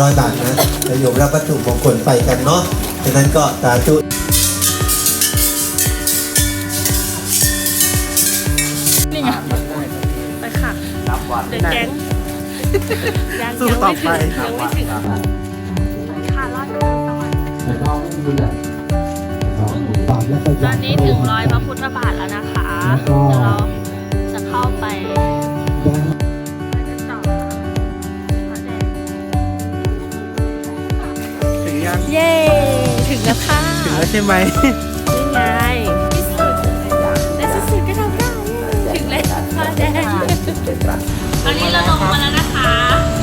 ร้อยบาทนะจะโยมรับวัตถุมงคลไปกันเนาะ ฉะนั้นก็สาธุนี่ไง ไปค่ะเดินแก๊งยังสู้ยังต่อไม่ไปถึงยังไม่ถึงค่ะรอดสวัสดิ์ตอนนี้ถึงร้อยพระพุทธบาทแล้วนะคะ เดี๋ยวเรา ยังเย้ถึงแล้วค่ะถึงแล้วใช่ไหมนี่ไงที่สุดในที่สุดก็ทำได้ถึงแล้วพระแดงตอนนี้เราลงมาแล้วนะคะ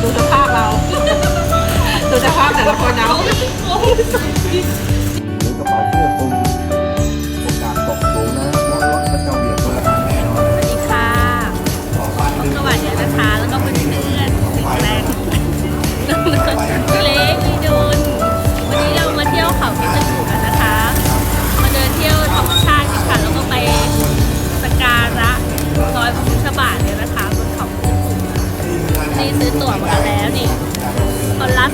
ดูสภาพเรา ดูสภาพแต่ละคนเอา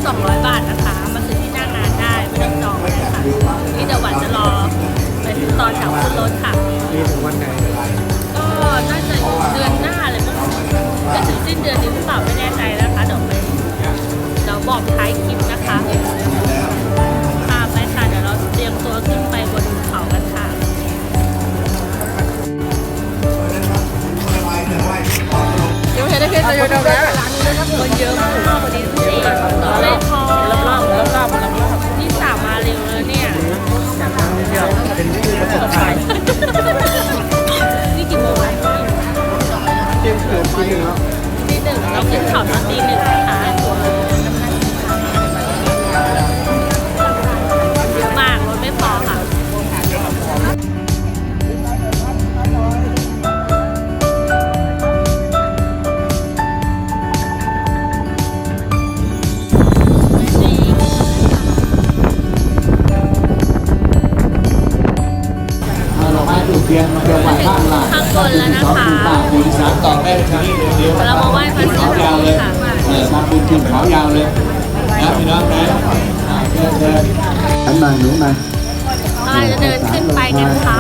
200 บาทนะคะ มาซื้อที่หน้างานได้ไม่ต้องจองเลยค่ะ นี่เดี๋ยวหวันจะรอไปถึงตอนแถวขึ้นรถค่ะ มีถึงวันไหนก็น่าจะเดือนหน้าเลยมั้งจะถึงสิ้นเดือนนี้หรือเปล่าไม่แน่ใจนะคะเดี๋ยวไปเราบอกท้ายคลิปนะคะ เพชรจะโยนเอาแล้วคนเยอะมากวันนี้ดูสิไม่พอรอบๆรอบรอบๆนี่สามมาเร็วเลยเนี่ยจากนักท่องเที่ยเป็นที่ประสบการณ์นี่กี่โมงแล้วเที่ยงคืนตีหนึ่งแล้วตีหนึ่งเราขึ้นเขาตอนตีหนึ่งนะคะ ดูเพียงเดียวไหวบ้างล่ะข้างบนแล้วนะคะบุญสามต่อแม่ทีนี้เดียวเรามาไหว้พระเขาศิยาววเลยค่ะเออทำบุญขึ้นเขายาวเลยนะพี่น้องนะอ่าเชิญเชิญอันมาหนูมาเราจะเดินขึ้นไปกันค่ะ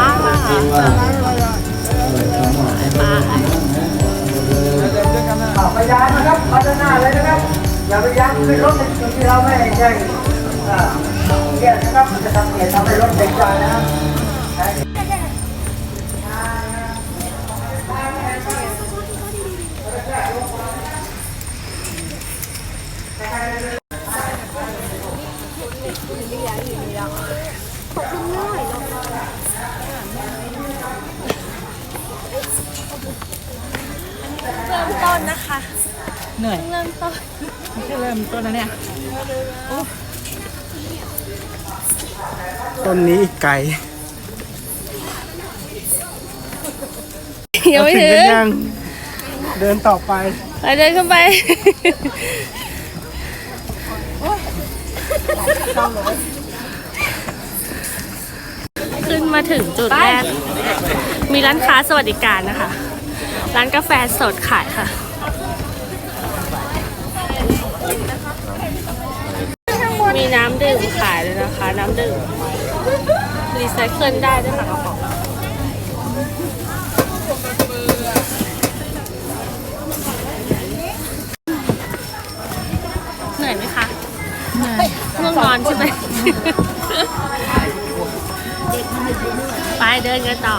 ไปพยานนะครับพัฒนาเลยนะครับ อย่าไปยั้งขึ้นรถในจุดที่เราไม่แจ้งอ่าเนี่ยนะครับมันจะทำเหตุทำให้รถเด็กใจนะครับ เริ่มต้นนะคะ เหนื่อย เริ่มต้น ไม่ใช่เริ่มต้นนะเนี่ย ต้นนี้อีกไกลยังไม่เราถึกันงยังเดินต่อไปไปเดินขึ้นไปขึ้นมาถึงจุดแรก มีร้านค้าสวัสดิการนะคะ ร้านกาแฟสดขายค่ะมีน้ำดื่มขายเลยนะคะ น้ำดื่ม รีไซเคิลได้ด้วยค่ะกระป๋องเหนื่อยไหมคะเหนื่อยง่วงนอนใช่ไหม ไปเดินกันต่อ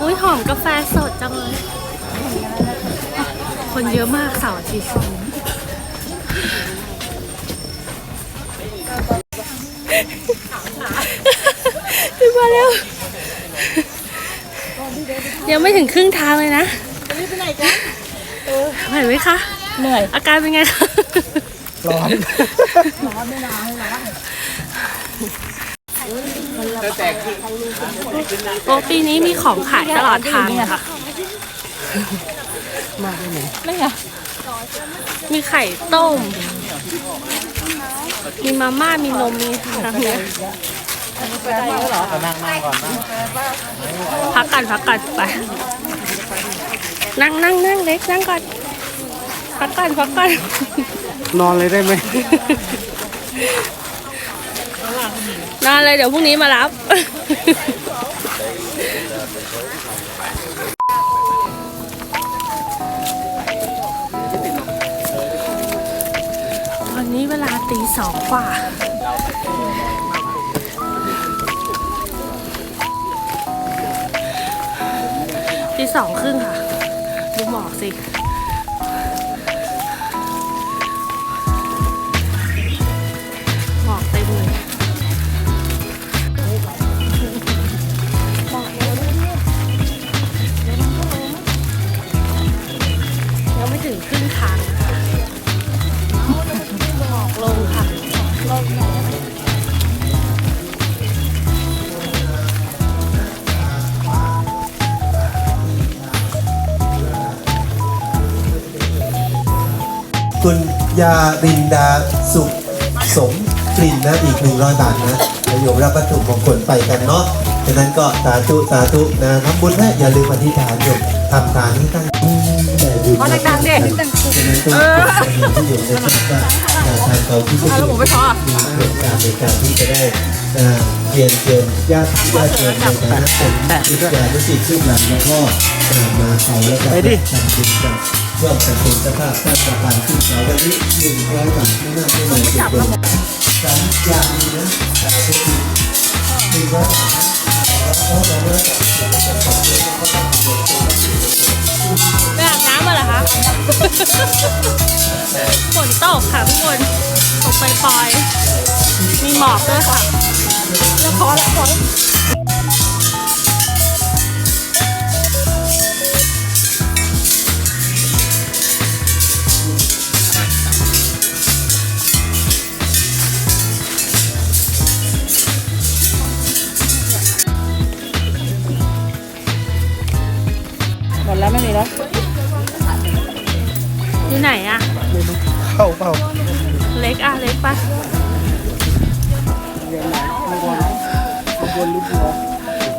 อุ้ยหอมกาแฟสดจังเลย คนเยอะมากเสาร์อาทิตย์ มาแล้วยังไม่ถึงครึ่งทางเลยนะรีบไปไหนจ๊ะไหวไหมคะ เหนื่อย อาการเป็นไงคะร้อนโอ้ปีนี้มีของขายตลอดทางค่ะ มากเลยไหมไม่ไงมีไข่ต้ม มีมาม่า มีนม มีอะไร เงี้ยไปได้แล้วเหรอนั่งนั่งก่อนนะพักกันพักกันไป นั่งนั่งนั่งเล็กนั่งก่อน พักก่อนพักก่อนนอนเลยได้ไหมนอนเลยเดี๋ยวพรุ่งนี้มารับ วันนี้เวลาตีสองกว่า สองครึ่งค่ะ ดูหมอกสิ คุณยารินดาสุขสมกลิ่นนะอีก 100 บาทนะโยมรับวัตถุมงคลไปกันเนาะฉะนั้นก็สาธุสาธุนะทำบุญนะอย่าลืมอธิษฐานโยมทำทานให้ตั้งแต่บุญเพราะดังๆดิฉะนั้นก็เป็นที่อยู่ในชั้นว่าทางเขาที่จะแล้วผมไม่พอมีโครงการในการที่จะได้อ่า เรียนเชิญญาติญาติเชิญในฐานะเป็นวิทยานุสิตซึ่งหลังแล้วก็อ่ามาเขาแล้วก็ไปดิทำบุญกันร่วมกันเป็นสภาพสร้างประการขึ้นเขาวันนี้หนึ่งร้อยบาทไม่น่าไม่น้อยเกินสามอย่างนี้นะแต่ก็คือหนึ่งร้อยบาทแล้วเราเลิกกันไปอาบน้ำมาเหรอคะฝนตกค่ะทุกคนตกปล่อยๆมีหมอกด้วยค่ะ แล้วพอ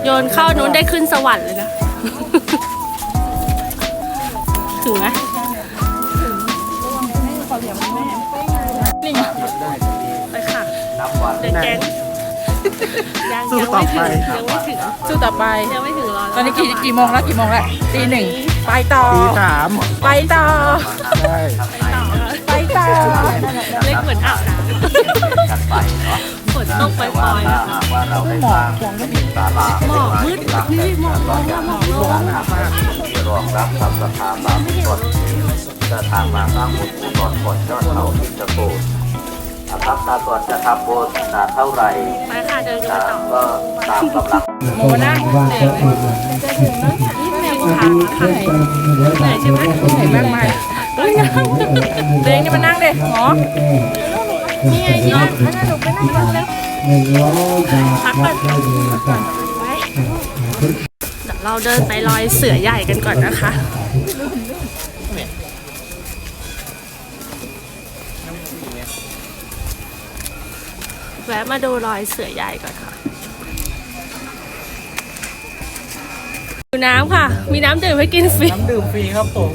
โยนเข้านู้นได้ขึ้นสวรรค์เลยนะ ถึงไหมไปค่ะเดี๋ยวแกงยังสู้ยังต่อไม่ไป ถึงยังไม่ถึงสู้ต่อไป ยังไม่ถึงร้อยตอนนี้กี่กี่โมงแล้วกี่โมงแล้วตีหนึ่งไปต่อ ตีสามไปต่อ ใช่ต่อค่ะไปต่อ เล็กเหมือนอาบน้ำฝ นตกปล่อยๆนะคะว่าเราได้สร้างศาลาหมอกมืดนี่หมอกลงหมอกลงที่รองรับสัมปทานบาปชนเดินทางมาสร้างบุญกุศลบนยอดเขาพิจกูลนะครับถ้าก่อนจะทำบุญนานเท่าไหร่ไปค่ะเดินกันต่อตามกำลังโมนะว่าจะเป็นแม่บุญค่ะค่ะเหนื่อยใช่ไหมเห็นมากมายเฮ้ยนั่งเด็กนี่มานั่งเด็หมอ นี่ไงนี่ไงนั่นน่ะหนูไปนั่งก่อนแล้วหนึ่งร้อยบาทพักรัก่อบนได้เลยครับไว้เดี๋ยวเราเดินไปรอยเสือใหญ่กันก่อนนะคะแวะมาดูรอยเสือใหญ่ก่อนค่ะ ดูน้ำค่ะ มีน้ำดื่มให้กินฟรี น้ำดื่มฟรีครับผม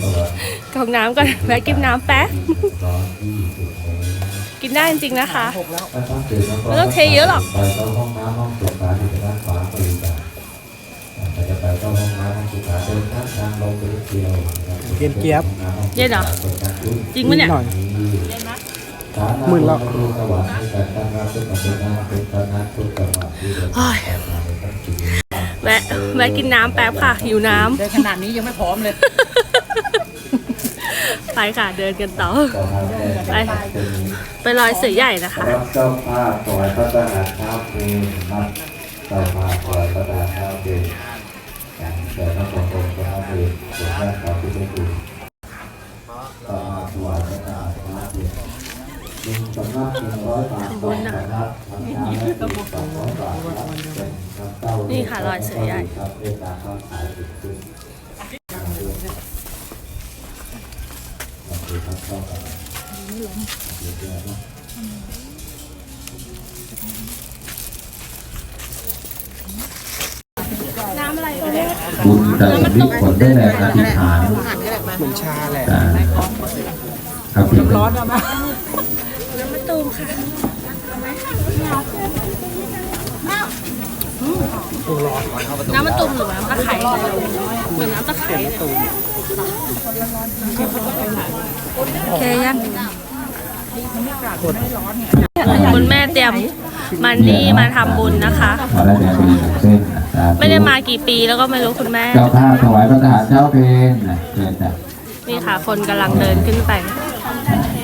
กล่องน้ำก่อนแวะกินน้ำแป๊บกิ นได้จริงๆนะคะหกแล้วไม่ต้องเทเยอะหรอกไปเข้าห้องน้ำห้องสุขาอยู่ด้านขวาบริการแต่จะไปเข้าห้องน้ำห้องสุขาเดินข้างทางลงไปนิดเดียวนะครับเย็นเจี๊ยบเย็นเหรอจริงปะเนี่ยหน่อยหมื่นละรู้สวรรค์ในการตั้งรับเป็นปัจจุบันเป็นการนัดทุกจังหวัดที่เดินทางมาในทั้งชีวิตแวะแวะกินน้ำแป๊บค่ะหิวน้เดินขนาดนี้ยังไม่พร้อมเลยำ ไปค่ะเดินกันต่อ ไป ไปรอยเสือใหญ่นะคะรับเจ้าภาพถวายพระทหารเท้าเพลงนัดเจ้าภาพถวายพระทหารเท้าเพลงอย่างเดินนักองค์พระเพลงส่วนแรกเขาที่ได้ดูต่อมาถวายพระทหารเท้าเพลงหนึ่งสำนักหนึ่งร้อยบาทสองสำนักทำงานและอีกสองร้อยบาทครับเป็นน้ำเต้านี่ค่ะรอยเสือใหญ่ครับเรียกการค้าขายถึง เครับเข้ากันเดี๋ยวเดี๋ยวนะน้ำอะไรเนี่ยบุญแต่วิผลได้แรงอธิษฐานเหมือนชาแหละแต่ครับพี่ร้อนเอาไหมน้ำมะตูมค่ะน้ำมะตูมหรือน้ำตะไคร้เหมือนน้ำตะไคร้เลย โอเคยังคุณแม่เตรียมมันนี่มาทำบุญนะคะมาได้แบบนี้เส้นสาธุไม่ได้มากี่ปีแล้วก็ไม่รู้คุณแม่ เจ้าภาพถวายพระทหารเช้าเพลงนะเชิญจ้ะนี่ค่ะคนกำลังเดินขึ้นไป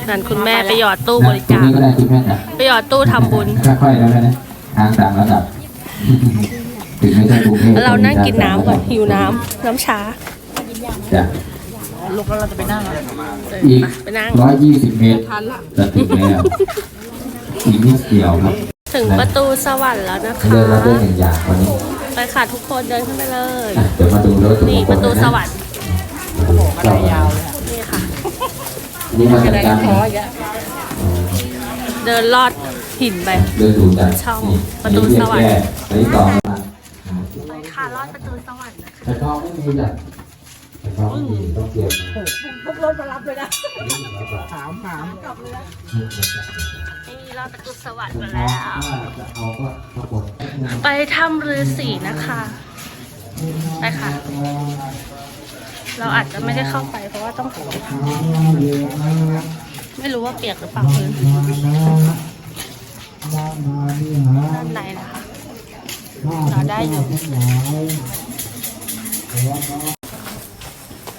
นั่นคุณแม่ไปหยอดตู้บริตรงจาคนี้ก็ได้คุณแม่จ้ะไปหยอดตู้ทำบุญ ค่อยๆแล้วนะทางต่างระดับถึงไม่ใช่กรุงเทพเรานั่งกินน้ำก่อนหิวน้ำน้ำชา จ้ะลุกแล้วเราจะไปนั่งอะอีกไปนั่งร้อยยี่สิบเมตรจะถึงแล้วอีกนิดเดียวครับถึงประตูสวรรค์แล้วนะคะเดินมาด้วยหนึ่งอย่างวันนี้ไปค่ะทุกคนเดินขึ้นไปเลยอะเดี๋ยวมาดูรถตัวนี่ประตูสวรรค์ก็นี่ค่ะนี่มาจัดการขออีกแล้วเดินลอดหินไปเดินดูกันช่องนี่ประตูสวรรค์อันนี้ต่อมาไปค่ะลอดประตูสวรรค์นะคะแต่ท้องไม่มีจ้ะแต่ท้องไม่มีต้องเตรียมมาพวกรถมารับเลยนะถามถามนี่ลอดประตูสวรรค์มาแล้ว จะเอาก็ปรากฏงานไปถ้ำฤาษีนะคะ ไปค่ะ เราอาจจะไม่ได้เข้าไปเพราะว่าต้องขอไม่รู้ว่าเปียกหรือเปล่าพื้นด้านในนะคะ เราได้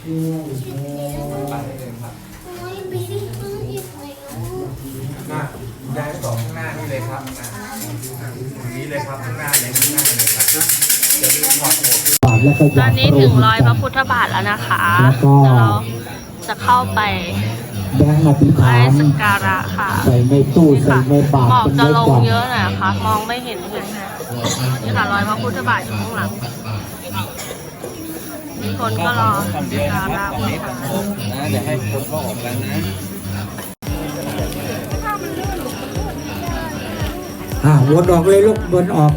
หน้าได้สองข้างหน้านี่เลยครับนะตรงนี้เลยครับข้างหน้าเลยข้างหน้าเลยครับจะดูขอบหมวกแล้วก็ตอนนี้ถึงรอยพระพุทธบาทแล้วนะคะเดี๋ยวเราจะเข้าไปแบงค์อธิษไหว้ฐานสักการะค่ะ ใส่ในตู้นี่ใส่ค่ะในบาตหมรอกเป็นจะลงก่อนเยอะหน่อยนะคะมองไม่เห็นเลยค่ะนี่ค่ะรอยพระพุทธบาทอยู่ข้างหลัง มีคนก็รอสักการะบูชานะเดี๋ยวให้คนเขาออกกันนะอ่าวนออกเลยลูกวนออก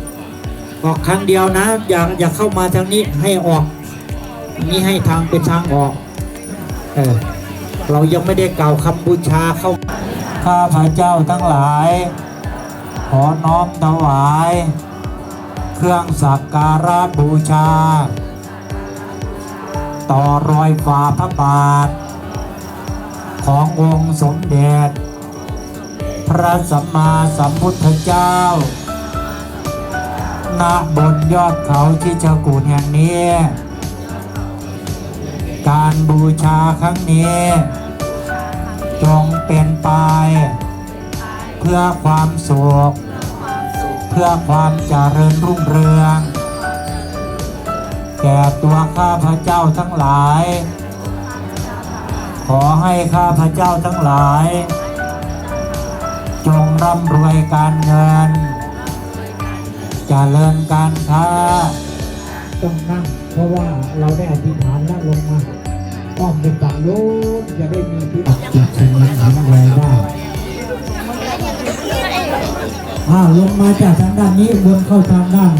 ออกครั้งเดียวนะ อย่าอย่าเข้ามาทางนี้ให้ออกนี่ให้ทางเป็นทางออก เออเรายังไม่ได้กล่าวคำบูชาเข้าข้าพระเจ้าทั้งหลาย ขอน้อมถวาย เครื่องสักการะบูชา ต่อรอยฝ่าพระบาท ขององค์สมเด็จ พระสัมมาสัมพุทธเจ้าณบนยอดเขาที่เจกูดแห่งนี้ การบูชาครั้งนี้ จงเป็นไป เพื่อความสุข เพื่อความเจริญรุ่งเรือง แก่ตัวข้าพระเจ้าทั้งหลาย ขอให้ข้าพระเจ้าทั้งหลาย จงร่ำรวยการเงินเจริญการค้าต้องนั่งเพราะว่าเราได้อธิษฐานแล้วลงมาอ้อมไปฝั่งโน้นจะได้มีที่จะเป็นเงินทำอะไรได้อ่าลงมาจากทางด้านนี้วนเข้าทางด้าน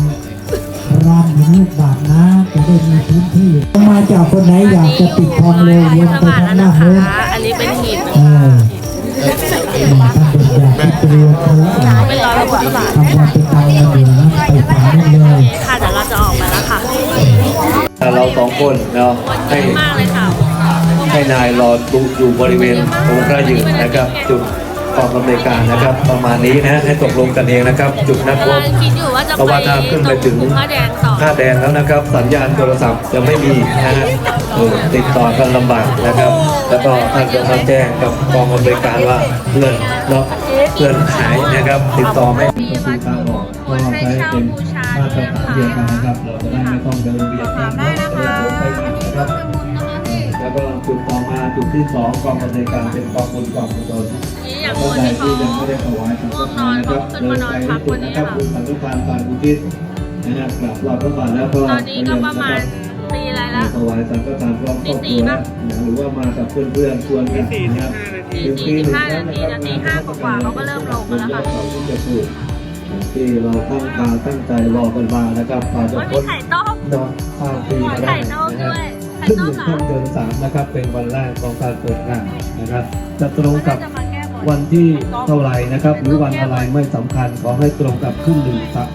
รามหินลูกบาทนะจะได้มีพื้นที่ลงมาจากคนไหนอยากจะปิดทองเลยวนไปทางด้านโน้นอันนี้เป็นหินเออท่านเป็นแบบเตรียมตัวเป็นรอยพระพุทธบาททำวันเป็นตายแล้วเดี๋ยวนะไปฝังได้เลยค่ะเดี๋ยวเราจะออกมาแล้วค่ะเราสองคนเนาะคนเยให้อะมากเลยค่ะให้นายรอดูอยู่บริเวณองค์พระยืนนะครับจุด กองกำเนิดการนะครับ ประมาณนี้นะให้ตกลงกันเองนะครับ จุดนัดพกำลับงคิดอยู่ว่าจะเพราะไปว่าถ้าขึ้นไปถึงตรงผ้าแดงต่อค่าแดงแล้วนะครับ สัญญาณโทรศัพท์จะไม่มีนะฮะเออติดต่อกันลำบากนะครับ แล้วก็ท่านจะมาแจ้งกับกองอำนวยการว่าเพื่อนเนาะเพื่อนหายนะครับ ติดต่อไม่มีวัตถุมงคลให้เช่าบูชาด้วยนะคะเราจะได้ไม่ต้องเดินเบียดกันเนาะเดินไปมานะครับแล้วก็ จุดต่อมาจุดที่สองกองบริการเป็นกองบุญกองกุศลนี่อย่างก็คนใดที่เขาที่ยังไม่ได้ถวายสังฆทานนะครับง่วงนอนเขาขึ้นมานอนพักวันนี้นะครับค่ะบุญสังฆทานทานอุทิศนะครับกราบรอบพระบาทแล้วก็ตอนนี้ก็ประมาณตีอะไรละถวายสังฆทานพร้อมครอบครัวนะหรือว่ามากับเพื่อนๆชวนกันนะครับตีสี่สิบห้านาทีนาทีห้ากว่าๆเขาก็เริ่มลงแล้วค่ะที่จะพูดที่เราตั้งตาตั้งใจรอกันมานะครับกว่าจะว่ามีพ้นไข่ต้มนอนข้ามปีมาได้ไข่ต้มนะด้วย ซึ่งหนึ่งค่ำเดือนสามนะครับ เป็นวันแรกของการเปิดงานนะครับ จะตรงกับวันที่เท่าไหร่นะครับ หรือวันอะไรไม่สำคัญขอให้ตรงกับขึ้นหนึ่งครับ